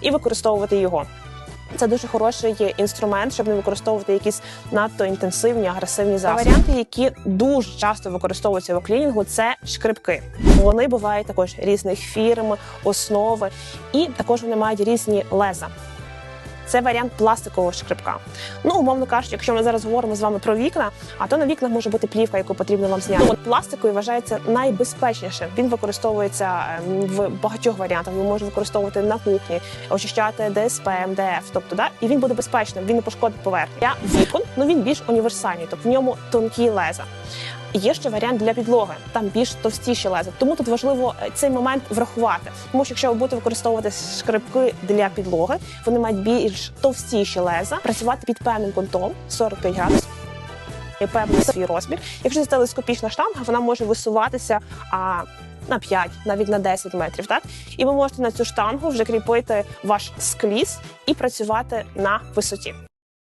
і використовувати його. Це дуже хороший інструмент, щоб не використовувати якісь надто інтенсивні агресивні засоби. Варіанти, які дуже часто використовуються в клінінгу, це шкрипки. Вони бувають також різних фірм, основи, і також вони мають різні леза. Це варіант пластикового шкрипка. Ну, умовно кажучи, якщо ми зараз говоримо з вами про вікна, а то на вікнах може бути плівка, яку потрібно вам зняти. От пластиковий вважається найбезпечнішим. Він використовується ем, в багатьох варіантах. Ви можете використовувати на кухні, очищати ДСП, МДФ, тобто да, і він буде безпечним, він не пошкодить поверхню. Я вікон, ну він більш універсальний, тобто в ньому тонкі леза. Є ще варіант для підлоги, там більш товстіші леза. Тому тут важливо е, цей момент врахувати. Тому що якщо ви будете використовувати шкрипки для підлоги, вони мають більш товстіші леза, працювати під певним кутом 45 градусів. Є певний свій розмір. Якщо це телескопічна штанга, вона може висуватися а, на 5, навіть на 10 метрів. Так? І ви можете на цю штангу вже кріпити ваш скліз і працювати на висоті.